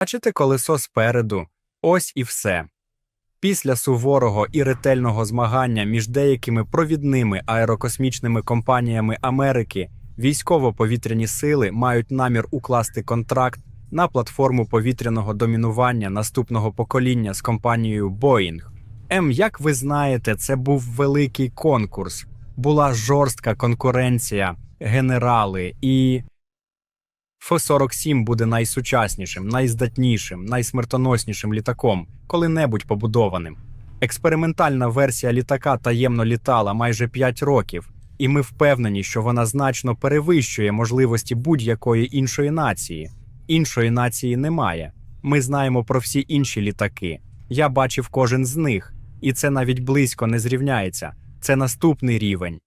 Бачите колесо спереду, ось і все. Після суворого і ретельного змагання між деякими провідними аерокосмічними компаніями Америки військово-повітряні сили мають намір укласти контракт на платформу повітряного домінування наступного покоління з компанією Boeing. М, як ви знаєте, це був великий конкурс, була жорстка конкуренція, генерали і. Ф-47 буде найсучаснішим, найздатнішим, найсмертоноснішим літаком, коли-небудь побудованим. Експериментальна версія літака таємно літала майже 5 років, і ми впевнені, що вона значно перевищує можливості будь-якої іншої нації. Іншої нації немає. Ми знаємо про всі інші літаки. Я бачив кожен з них, і це навіть близько не зрівняється. Це наступний рівень.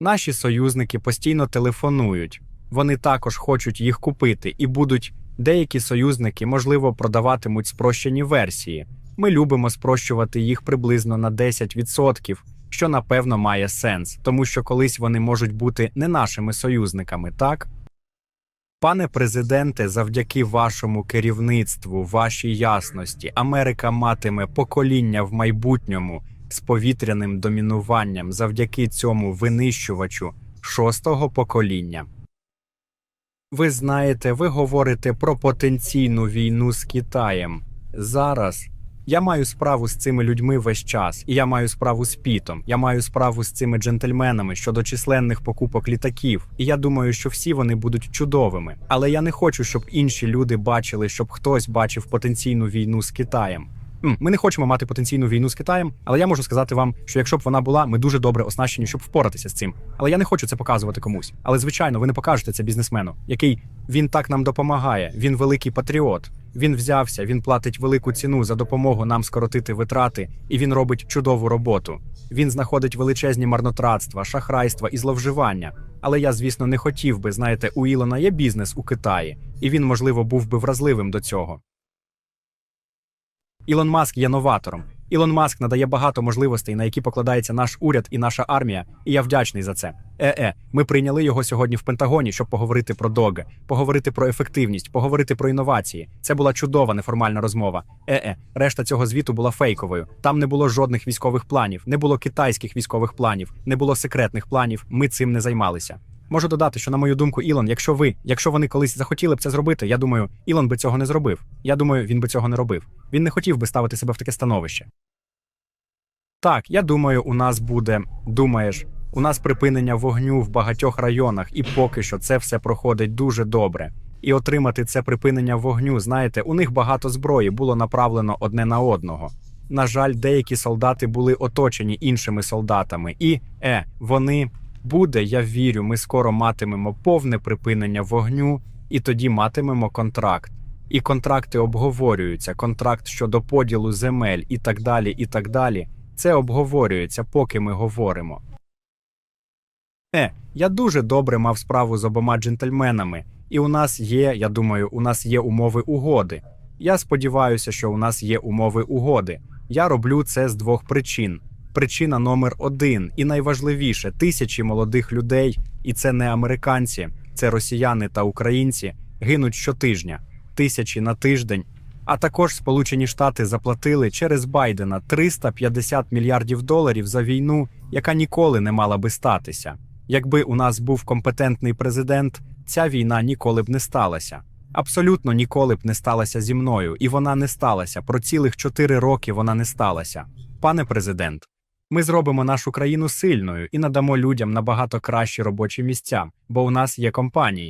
Наші союзники постійно телефонують. Вони також хочуть їх купити, і будуть деякі союзники, можливо, продаватимуть спрощені версії. Ми любимо спрощувати їх приблизно на 10%, що напевно має сенс, тому що колись вони можуть бути не нашими союзниками, так? Пане президенте, завдяки вашому керівництву, вашій ясності, Америка матиме покоління в майбутньому з повітряним домінуванням завдяки цьому винищувачу шостого покоління. Ви знаєте, ви говорите про потенційну війну з Китаєм. Зараз я маю справу з цими людьми весь час, і я маю справу з Пітом. Я маю справу з цими джентльменами щодо численних покупок літаків. І я думаю, що всі вони будуть чудовими. Але я не хочу, щоб інші люди бачили, щоб хтось бачив потенційну війну з Китаєм. Ми не хочемо мати потенційну війну з Китаєм, але я можу сказати вам, що якщо б вона була, ми дуже добре оснащені, щоб впоратися з цим. Але я не хочу це показувати комусь. Але звичайно, ви не покажете це бізнесмену, який він так нам допомагає. Він великий патріот. Він взявся, він платить велику ціну за допомогу нам скоротити витрати, і він робить чудову роботу. Він знаходить величезні марнотратства, шахрайства і зловживання. Але я, звісно, не хотів би, знаєте, у Ілона є бізнес у Китаї, і він, можливо, був би вразливим до цього. Ілон Маск є новатором. Ілон Маск надає багато можливостей, на які покладається наш уряд і наша армія, і я вдячний за це. Е-е, ми прийняли його сьогодні в Пентагоні, щоб поговорити про доги, поговорити про ефективність, поговорити про інновації. Це була чудова неформальна розмова. Е-е, решта цього звіту була фейковою. Там не було жодних військових планів, не було китайських військових планів, не було секретних планів. Ми цим не займалися. Можу додати, що на мою думку, Ілон, якщо ви, якщо вони колись захотіли б це зробити, я думаю, Ілон би цього не зробив. Я думаю, він би цього не робив. Він не хотів би ставити себе в таке становище. Так, я думаю, у нас буде. Думаєш, у нас припинення вогню в багатьох районах, і поки що це все проходить дуже добре. І отримати це припинення вогню, знаєте, у них багато зброї було направлено одне на одного. На жаль, деякі солдати були оточені іншими солдатами, і е, вони буде, я вірю, ми скоро матимемо повне припинення вогню, і тоді матимемо контракт. І контракти обговорюються, контракт щодо поділу земель і так далі, і так далі. Це обговорюється, поки ми говоримо. Е, я дуже добре мав справу з обома джентльменами, і у нас є, я думаю, у нас є умови угоди. Я сподіваюся, що у нас є умови угоди. Я роблю це з двох причин. Причина номер один і найважливіше тисячі молодих людей, і це не американці, це росіяни та українці, гинуть щотижня, тисячі на тиждень. А також Сполучені Штати заплатили через Байдена 350 мільярдів доларів за війну, яка ніколи не мала би статися. Якби у нас був компетентний президент, ця війна ніколи б не сталася. Абсолютно ніколи б не сталася зі мною, і вона не сталася. Про цілих чотири роки вона не сталася. Пане президент, ми зробимо нашу країну сильною і надамо людям набагато кращі робочі місця, бо у нас є компанії.